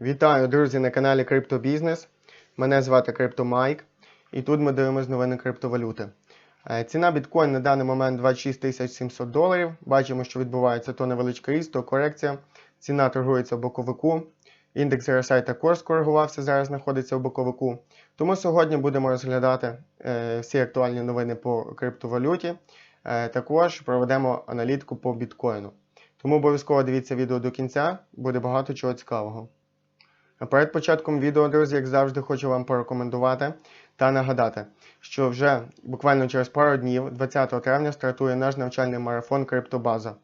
Вітаю, друзі, на каналі Криптобізнес. Мене звати CryptoMike. І тут ми дивимося новини криптовалюти. Е, Ціна біткоін на даний момент 26 700 доларів. Бачимо, що відбувається то невеличкий ріст, то корекція. Ціна торгується в боковику. Індекс RSI також скоригувався, зараз знаходиться в боковику. Тому сьогодні будемо розглядати е, всі актуальні новини по криптовалюті. Е, також проведемо аналітику по біткоїну. Тому обов'язково дивіться відео до кінця, буде багато чого цікавого. А Перед початком відео, друзі, як завжди, хочу вам порекомендувати та нагадати, що вже буквально через пару днів, 20 травня, стартує наш навчальний марафон Криптобаза.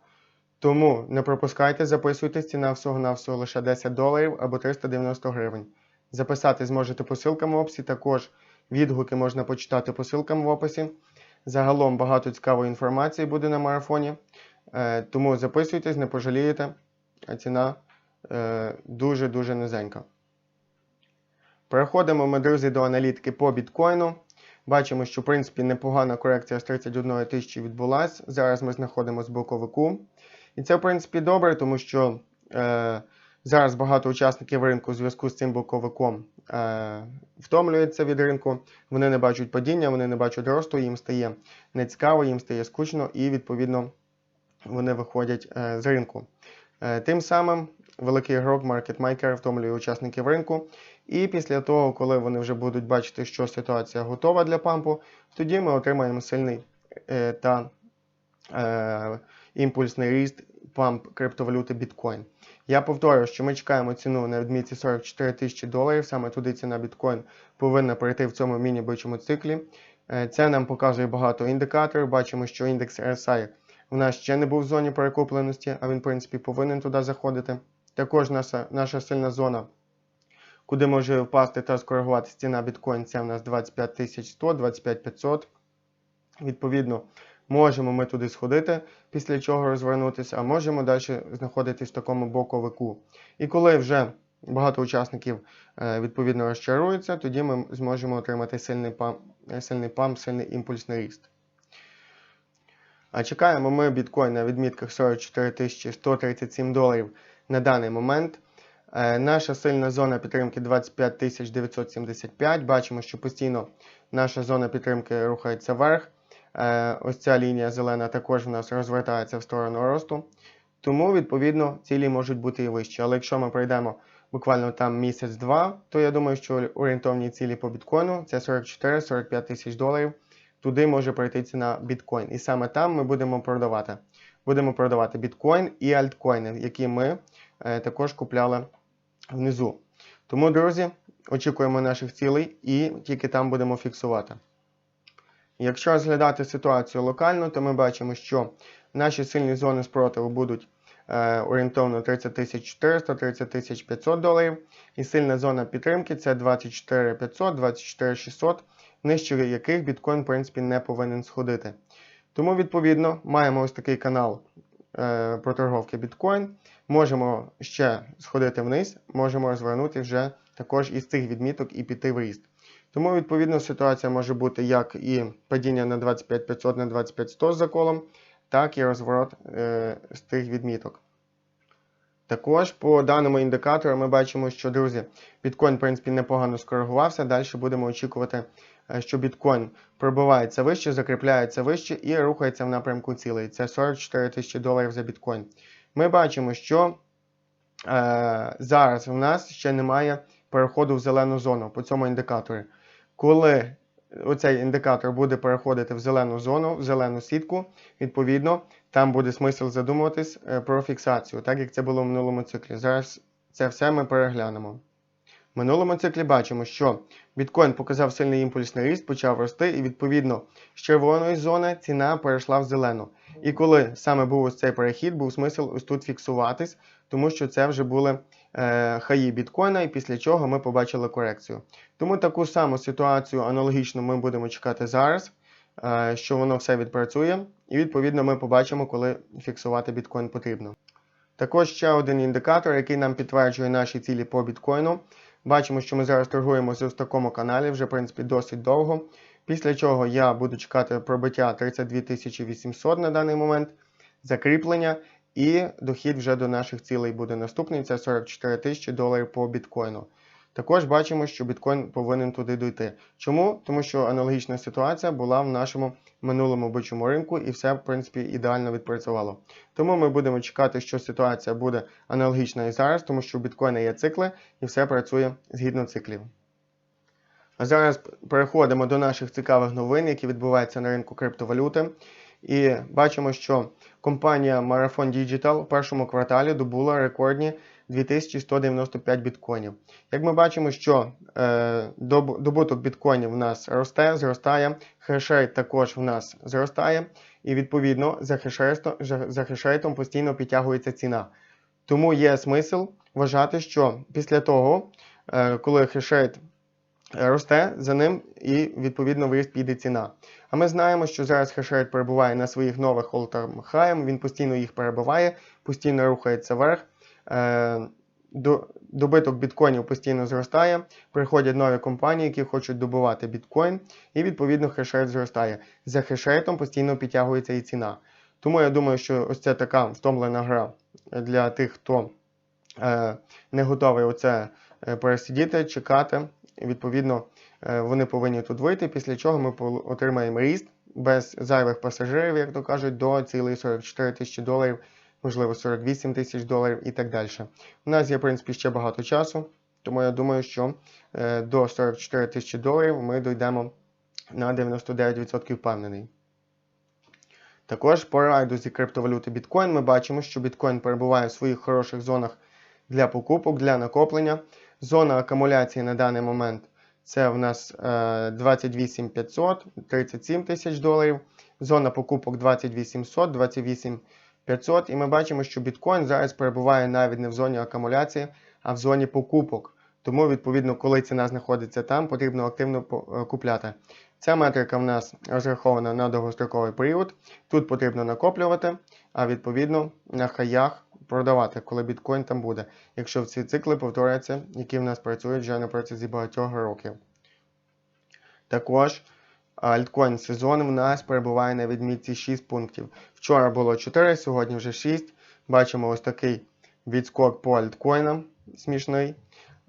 Тому не пропускайте, записуйтесь, ціна всього-навсього лише 10 доларів або 390 гривень. Записати зможете по ссылкам в описі, також відгуки можна почитати по ссылкам в описі. Загалом багато цікавої інформації буде на марафоні. Е, Тому записуйтесь, не пожалієте, а ціна дуже-дуже низенька. Переходимо ми, друзі, до аналітики по біткоїну. Бачимо, що в принципі непогана корекція з 31 тисячі відбулася. Зараз ми знаходимося в боковику. І це, в принципі, добре, тому що е, зараз багато учасників ринку у зв'язку з цим боковиком е, втомлюються від ринку. Вони не бачать падіння, вони не бачать росту, їм стає нецікаво, їм стає скучно, і відповідно вони виходять е, з ринку. Е, Тим самим великий ігрок маркетмейкер втомлює учасників ринку. І після того, коли вони вже будуть бачити, що ситуація готова для пампу, тоді ми отримаємо сильний е, та е, імпульсний ріст памп криптовалюти біткоін. Я повторюю, що ми чекаємо ціну на відмітці 44 тисячі доларів. Саме туди ціна біткоін повинна перейти в цьому міні-бичому циклі. Е, Це нам показує багато індикаторів. Бачимо, що індекс RSI у нас ще не був в зоні перекупленості, а він, в принципі, повинен туди заходити. Також наша, наша сильна зона, куди може впасти та скоригуватися ціна біткоін, це у нас 25 100, 25 500. Відповідно, можемо ми туди сходити, після чого розвернутися, а можемо далі знаходитись в такому боковику. І коли вже багато учасників е, відповідно розчаруються, тоді ми зможемо отримати сильний памп, сильний, памп, сильний імпульсний ріст. А чекаємо ми біткоін на відмітках 44 137 доларів на даний момент. Е, Наша сильна зона підтримки 25 975. Бачимо, що постійно наша зона підтримки рухається вверх. Е, Ось ця лінія зелена також в нас розвертається в сторону росту. Тому, відповідно, цілі можуть бути і вищі. Але якщо ми пройдемо буквально там місяць-два, то я думаю, що орієнтовні цілі по біткоїну це 44-45 тисяч доларів. Туди може пройти ціна біткоін. І саме там ми будемо продавати. Будемо продавати біткоін і альткоїни, які ми е, також купляли внизу. Тому, друзі, очікуємо наших цілей і тільки там будемо фіксувати. Якщо розглядати ситуацію локально, то ми бачимо, що наші сильні зони спротиву будуть е, орієнтовно 30 400, 30 500 доларів. І сильна зона підтримки це 24 500, 24 600, нижче яких біткоін, в принципі, не повинен сходити. Тому, відповідно, маємо ось такий канал е, проторговки біткоін. Можемо ще сходити вниз, можемо розвернути вже також із цих відміток і піти в ріст. Тому, відповідно, ситуація може бути як і падіння на 25500 на 25100 з заколом, так і розворот е, з тих відміток. Також по даному індикатору ми бачимо, що, друзі, біткоін, в принципі, непогано скоригувався. Далі будемо очікувати, що біткоін пробивається вище, закріпляється вище і рухається в напрямку цілей. Це 44 тисячі доларів за біткоін. Ми бачимо, що е, зараз в нас ще немає переходу в зелену зону по цьому індикатору. Коли оцей індикатор буде переходити в зелену зону, в зелену сітку, відповідно, там буде смисл задумуватись е, про фіксацію, так як це було в минулому циклі. Зараз це все ми переглянемо. Минулому циклі бачимо, що біткоін показав сильний імпульсний ріст, почав рости, і відповідно з червоної зони ціна перейшла в зелену. І коли саме був ось цей перехід, був смисл ось тут фіксуватись, тому що це вже були е, хаї біткоїна, і після чого ми побачили корекцію. Тому таку саму ситуацію аналогічно ми будемо чекати зараз, е, що воно все відпрацює, і відповідно ми побачимо, коли фіксувати біткоін потрібно. Також ще один індикатор, який нам підтверджує наші цілі по біткоїну. Бачимо, що ми зараз торгуємося в такому каналі вже в принципі досить довго. Після чого я буду чекати пробиття 32 800 на даний момент, закріплення І дохід вже до наших цілей буде наступний. Це 44 тисячі доларів по біткоїну. Також бачимо, що біткоін повинен туди дойти. Чому? Тому що аналогічна ситуація була в нашому минулому бичому ринку і все, в принципі, ідеально відпрацювало. Тому ми будемо чекати, що ситуація буде аналогічна і зараз, тому що у біткоїна є цикли і все працює згідно циклів. А зараз переходимо до наших цікавих новин, які відбуваються на ринку криптовалюти. І бачимо, що компанія Marathon Digital в першому кварталі добула рекордні 2195 біткоїнів. Як ми бачимо, що е, доб, добуток біткоїнів в нас росте, зростає, хешрейт також в нас зростає, і відповідно за хешрейтом, за хешрейтом постійно підтягується ціна. Тому є смисл вважати, що після того, е, коли хешрейт росте за ним і відповідно в ріст піде ціна. А ми знаємо, що зараз хешрейт перебуває на своїх нових all-time high, він постійно їх перебуває, постійно рухається вверх. Е, до- Добиток біткоїнів постійно зростає, приходять нові компанії, які хочуть добувати біткоін, і відповідно хешрейт зростає. За хешрейтом постійно підтягується і ціна. Тому я думаю, що ось це така втомлена гра для тих, хто е, не готовий оце е, пересидіти, чекати. Відповідно, е, вони повинні тут вийти, після чого ми отримаємо ріст без зайвих пасажирів, як то кажуть, до цілей 44 тисячі доларів, можливо 48 тисяч доларів і так далі. У нас є, в принципі, ще багато часу, тому я думаю, що е, до 44 тисячі доларів ми дійдемо на 99% впевнений. Також по райдузі криптовалюти біткоін ми бачимо, що біткоін перебуває в своїх хороших зонах для покупок, для накоплення. Зона акумуляції на даний момент це в нас е, 28 500, 37 тисяч доларів. Зона покупок 2800, 28 500. І ми бачимо, що біткоін зараз перебуває навіть не в зоні акумуляції, а в зоні покупок. Тому, відповідно, коли ціна знаходиться там, потрібно активно е, купляти. Ця метрика в нас розрахована на довгостроковий період. Тут потрібно накоплювати, а відповідно на хаях продавати, коли біткоін там буде, якщо ці цикли повторяться, які в нас працюють вже на протязі багатьох років. Також альткоін сезон в нас перебуває на відмітці 6 пунктів. Вчора було 4, сьогодні вже 6. Бачимо ось такий відскок по альткоїнам смішний.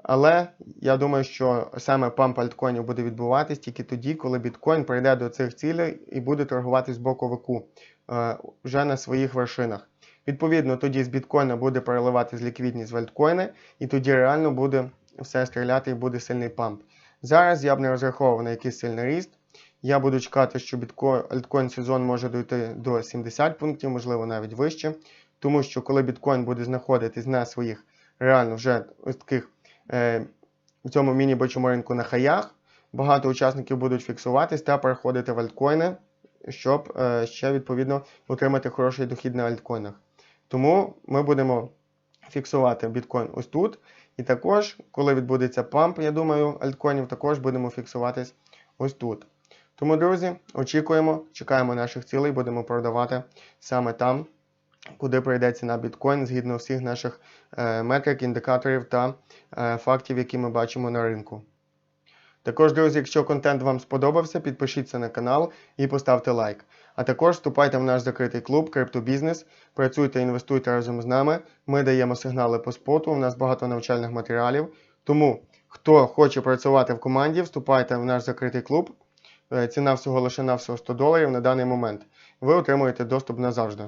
Але я думаю, що саме памп альткоїнів буде відбуватись тільки тоді, коли біткоін прийде до цих цілей і буде торгувати з боковику е, вже на своїх вершинах. Відповідно, тоді з біткоїна буде переливатись ліквідність в альткоїни, і тоді реально буде все стріляти і буде сильний памп. Зараз я б не розраховував на якийсь сильний ріст. Я буду чекати, що альткоін сезон може дойти до 70 пунктів, можливо, навіть вище. Тому що коли біткоін буде знаходитись на своїх реально вже ось таких е, в цьому міні-бочому ринку на хаях, багато учасників будуть фіксуватись та переходити в альткоїни, щоб е, ще відповідно отримати хороший дохід на альткоїнах. Тому ми будемо фіксувати біткоін ось тут. І також, коли відбудеться памп, я думаю, альткоїнів, також будемо фіксуватись ось тут. Тому, друзі, очікуємо, чекаємо наших цілей, будемо продавати саме там, куди прийде ціна біткоін, згідно всіх наших е, метрик, індикаторів та е, фактів, які ми бачимо на ринку. Також, друзі, якщо контент вам сподобався, підпишіться на канал і поставте лайк. А також вступайте в наш закритий клуб Криптобізнес, працюйте, інвестуйте разом з нами. Ми даємо сигнали по споту, у нас багато навчальних матеріалів. Тому, хто хоче працювати в команді, вступайте в наш закритий клуб. Е, Ціна всього лише на всього 100 доларів на даний момент. Ви отримуєте доступ назавжди.